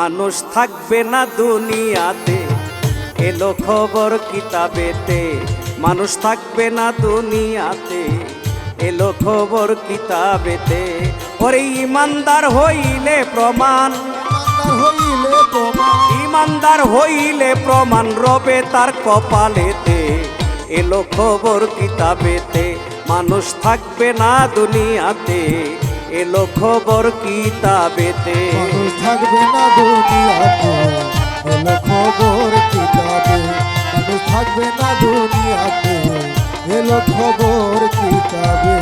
মানুষ থাকবে না দুনিয়াতে। এলো খবর কিতাবেতে মানুষ থাকবে না দুনিয়াতে। এলো খবর কিতাবেতে ওরে ইমানদার হইলে প্রমাণ। হইলে প্রমাণ। ইমানদার হইলে প্রমাণ রবে তার কপালেতে। এলো খবর কিতাবেতে মানুষ থাকবে না দুনিয়াতে। এলো খবর কিতাবেতে? মানুষ থাকবে না দুনিয়াতে এলো খবর কিতাবে। মানুষ থাকবে না দুনিয়াতে এলো খবর কিতাবে।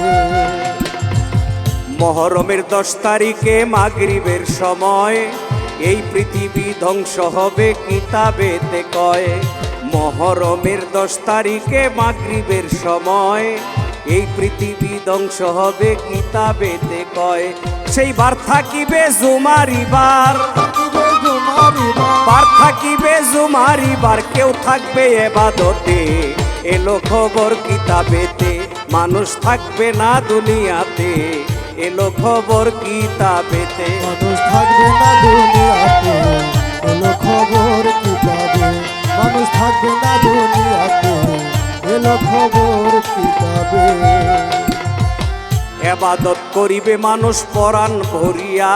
মহরমের দশ তারিখে মাগরিবের সময় এই পৃথিবী ধ্বংস হবে কিতাবেতে কয়। মহরমের দশ তারিখে মাগরিবের সময় এই পৃথিবী ধ্বংস হবে কিতাবেতে কয়। সেই বার থাকিবে জুমারিবার বার থাকিবে জুমারিবার কেউ থাকবে এবাদতে। এলো খবর কিতাবেতে মানুষ থাকবে না দুনিয়াতে। এলো খবর কিতাবেতে মানুষ থাকবে না দুনিয়াতে। এলো খবর কিতাবে মানুষ থাকবে না দুনিয়াতে। এলো খবর এবাদত করিবে মানুষ পরাণ ভরিয়া।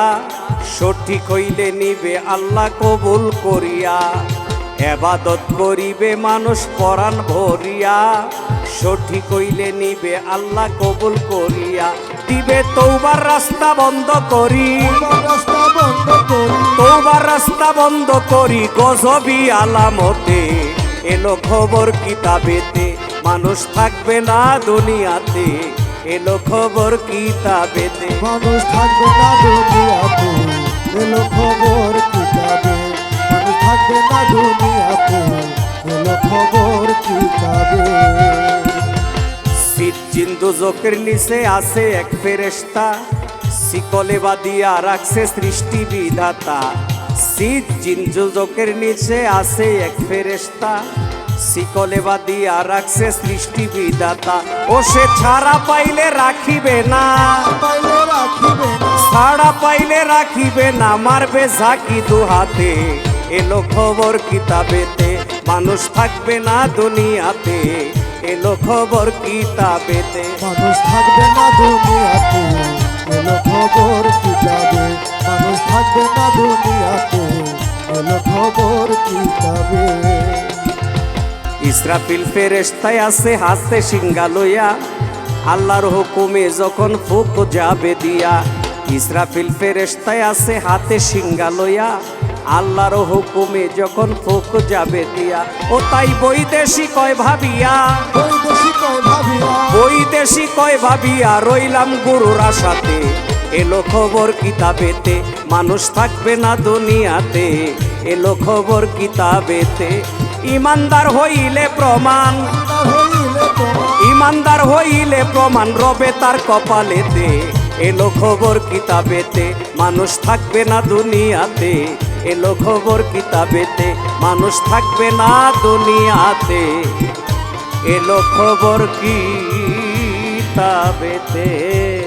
সঠিক হইলে নিবে আল্লাহ কবুল করিয়া। এবাদত করিবে মানুষ পরাণ ভরিয়া। সঠিক হইলে নিবে আল্লাহ কবুল করিয়া। দিবে তৌবার রাস্তা বন্ধ করি। রাস্তা বন্ধ করি তৌবার রাস্তা বন্ধ করি, গজবি আলামতে। এলো খবর কিতাবেতে, মানুষ থাকবে না দুনিয়াতে। এলো খবর কিতাবেতে মানুষ থাকবে না দুনিয়াতে এলো খবর কিতাবে মানুষ থাকবে না দুনিয়াতে এলো খবর কিতাবে শীত জিন্দু জোকের নিচে আছে এক ফেরেস্তা শিকলে বাদিয়া রাখছে সৃষ্টি বিধাতা। শীত জিন্দু নিচে আছে এক ফেরেস্তা শিকলে বাদিয়া রাখছে সৃষ্টি বিধাতা। ও সে ছাড়া পাইলে রাখিবে না। ছাড়া পাইলে রাখিবে না মারবে ঝাঁকি দু হাতে। এলো খবর কিতাবেতে মানুষ থাকবে না দুনিয়াতে। এলো খবর কিতাবেতে। মানুষ থাকবে না দুনিয়াতে। এলো খবর কিতাবে মানুষ থাকবে না দুনিয়াতে। এলো খবর কিতাবে। ইসরাফিল ফেরেস্তায় আছে হাতে সিঙ্গা লইয়া। আল্লাহর হুকুমে যখন ফুক যাবে দিয়া ইসরাফিল ফেরেস্তায় আছে হাতে সিঙ্গা লইয়া। আল্লাহর হুকুমে যখন ফুক যাবে দিয়া ও তাই বৈদেশি কয় ভাবিয়া। বৈদেশি কয় ভাবিয়া। বৈদেশি কয় ভাবিয়া রইলাম গুরুর আশাতে। এলো খবর কিতাবেতে মানুষ থাকবে না দুনিয়াতে। এলো খবর কিতাবেতে ইমানদার হইলে প্রমাণ। ইমানদার হইলে প্রমাণ, রবে তার কপালেতে। এলো খবর কিতাবেতে, মানুষ থাকবে না দুনিয়াতে। এলো খবর কিতাবেতে, মানুষ থাকবে না দুনিয়াতে। এলো খবর কিতাবেতে।